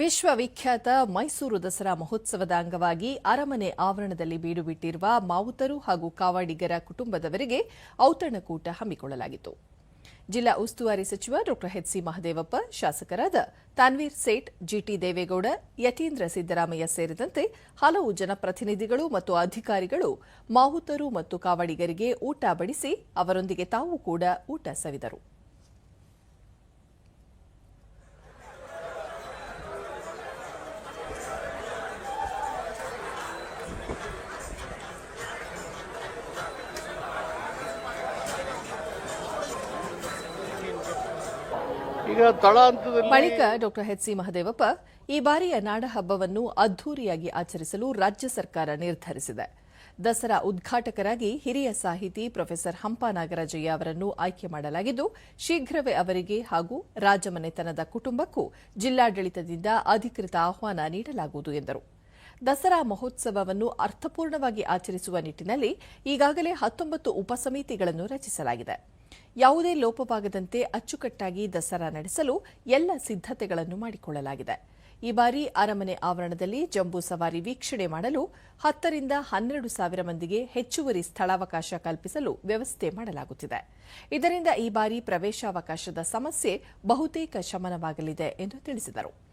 ವಿಶ್ವವಿಖ್ಯಾತ ಮೈಸೂರು ದಸರಾ ಮಹೋತ್ಸವದ ಅಂಗವಾಗಿ ಅರಮನೆ ಆವರಣದಲ್ಲಿ ಬೀಡುಬಿಟ್ಟಿರುವ ಮಾವುತರು ಹಾಗೂ ಕಾವಾಡಿಗರ ಕುಟುಂಬದವರಿಗೆ ಔತಣಕೂಟ ಹಮ್ಮಿಕೊಳ್ಳಲಾಗಿತ್ತು. ಜಿಲ್ಲಾ ಉಸ್ತುವಾರಿ ಸಚಿವ ಡಾ ಎಚ್ಸಿ ಮಹದೇವಪ್ಪ, ಶಾಸಕರಾದ ತಾನ್ವೀರ್ ಸೇಠ್ ಜಿಟಿ ದೇವೇಗೌಡ, ಯತೀಂದ್ರ ಸಿದ್ದರಾಮಯ್ಯ ಸೇರಿದಂತೆ ಹಲವು ಜನಪ್ರತಿನಿಧಿಗಳು ಮತ್ತು ಅಧಿಕಾರಿಗಳು ಮಾವುತರು ಮತ್ತು ಕಾವಾಡಿಗರಿಗೆ ಊಟ ಬಡಿಸಿ ಅವರೊಂದಿಗೆ ತಾವು ಕೂಡ ಊಟ ಸವಿದರು. ಬಳಿಕ ಡಾ ಎಚ್ಸಿ ಮಹದೇವಪ್ಪ ಈ ಬಾರಿಯ ನಾಡಹಬ್ಬವನ್ನು ಅದ್ದೂರಿಯಾಗಿ ಆಚರಿಸಲು ರಾಜ್ಯ ಸರ್ಕಾರ ನಿರ್ಧರಿಸಿದೆ. ದಸರಾ ಉದ್ಘಾಟಕರಾಗಿ ಹಿರಿಯ ಸಾಹಿತಿ ಪ್ರೊಫೆಸರ್ ಹಂಪ ನಾಗರಾಜಯ್ಯ ಅವರನ್ನು ಆಯ್ಕೆ ಮಾಡಲಾಗಿದ್ದು, ಶೀಘ್ರವೇ ಅವರಿಗೆ ಹಾಗೂ ರಾಜಮನೆತನದ ಕುಟುಂಬಕ್ಕೂ ಜಿಲ್ಲಾಡಳಿತದಿಂದ ಅಧಿಕೃತ ಆಹ್ವಾನ ನೀಡಲಾಗುವುದು ಎಂದರು. ದಸರಾ ಮಹೋತ್ಸವವನ್ನು ಅರ್ಥಪೂರ್ಣವಾಗಿ ಆಚರಿಸುವ ನಿಟ್ಟಿನಲ್ಲಿ ಈಗಾಗಲೇ ಹತ್ತೊಂಬತ್ತು ಉಪಸಮಿತಿಗಳನ್ನು ರಚಿಸಲಾಗಿದೆ. ಯಾವುದೇ ಲೋಪವಾಗದಂತೆ ಅಚ್ಚುಕಟ್ಟಾಗಿ ದಸರಾ ನಡೆಸಲು ಎಲ್ಲ ಸಿದ್ದತೆಗಳನ್ನು ಮಾಡಿಕೊಳ್ಳಲಾಗಿದೆ. ಈ ಬಾರಿ ಅರಮನೆ ಆವರಣದಲ್ಲಿ ಜಂಬೂ ಸವಾರಿ ವೀಕ್ಷಣೆ ಮಾಡಲು ಹತ್ತರಿಂದ ಹನ್ನೆರಡು ಸಾವಿರ ಮಂದಿಗೆ ಹೆಚ್ಚುವರಿ ಸ್ಥಳಾವಕಾಶ ಕಲ್ಪಿಸಲು ವ್ಯವಸ್ಥೆ ಮಾಡಲಾಗುತ್ತಿದೆ. ಇದರಿಂದ ಈ ಬಾರಿ ಪ್ರವೇಶಾವಕಾಶದ ಸಮಸ್ಯೆ ಬಹುತೇಕ ಶಮನವಾಗಲಿದೆ ಎಂದು ತಿಳಿಸಿದರು.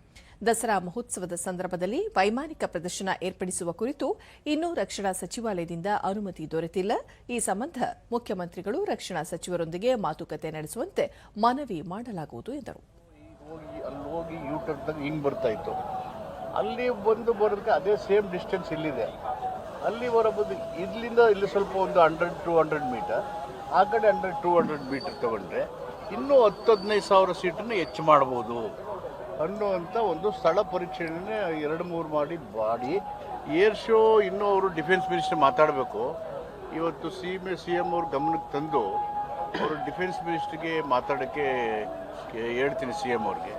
ದಸರಾ ಮಹೋತ್ಸವದ ಸಂದರ್ಭದಲ್ಲಿ ವೈಮಾನಿಕ ಪ್ರದರ್ಶನ ಏರ್ಪಡಿಸುವ ಕುರಿತು ಇನ್ನೂ ರಕ್ಷಣಾ ಸಚಿವಾಲಯದಿಂದ ಅನುಮತಿ ದೊರೆತಿಲ್ಲ. ಈ ಸಂಬಂಧ ಮುಖ್ಯಮಂತ್ರಿಗಳು, ರಕ್ಷಣಾ ಸಚಿವರೊಂದಿಗೆ ಮಾತುಕತೆ ನಡೆಸುವಂತೆ ಮನವಿ ಮಾಡಲಾಗುವುದು ಎಂದರು. ಅಲ್ಲಿ ಬಂದು ಬರೋದಕ್ಕೆ ಅದೇ ಸೇಮ್ ಡಿಸ್ಟೆನ್ಸ್ ಇಲ್ಲಿದೆ. ಅಲ್ಲಿ ಬರಬಹುದು ಇಲ್ಲಿಂದ ಇಲ್ಲಿ ಸ್ವಲ್ಪ ಒಂದು ಹಂಡ್ರೆಡ್ ಟು ಹಂಡ್ರೆಡ್ ಮೀಟರ್ ಆ ಕಡೆ ಹಂಡ್ರೆಡ್ ಟು ಹಂಡ್ರೆಡ್ ಮೀಟರ್ ತಗೊಂಡ್ರೆ ಇನ್ನೂ ಹತ್ತು, ಹದಿನೈದು ಸಾವಿರ ಸೀಟನ್ನು ಹೆಚ್ಚು ಮಾಡ್ಬೋದು. ಅನ್ನುವಂಥ ಒಂದು ಸ್ಥಳ ಪರೀಕ್ಷೆಯನ್ನೇ ಎರಡು ಮೂರು ಮಾಡಿ ಮಾಡಿ. ಏರ್ ಶೋ ಇನ್ನೂ ಅವರು ಡಿಫೆನ್ಸ್ ಮಿನಿಸ್ಟರ್ ಮಾತಾಡಬೇಕು. ಇವತ್ತು ಸಿ ಎಂ ಸಿ ಎಂ ಅವ್ರ ಗಮನಕ್ಕೆ ತಂದು ಅವರು ಡಿಫೆನ್ಸ್ ಮಿನಿಸ್ಟ್ರಿಗೆ ಮಾತಾಡೋಕ್ಕೆ ಹೇಳ್ತೀನಿ ಸಿ ಎಂ ಅವ್ರಿಗೆ.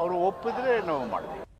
ಅವರು ಒಪ್ಪಿದ್ರೆ ನಾವು ಮಾಡ್ತೀವಿ.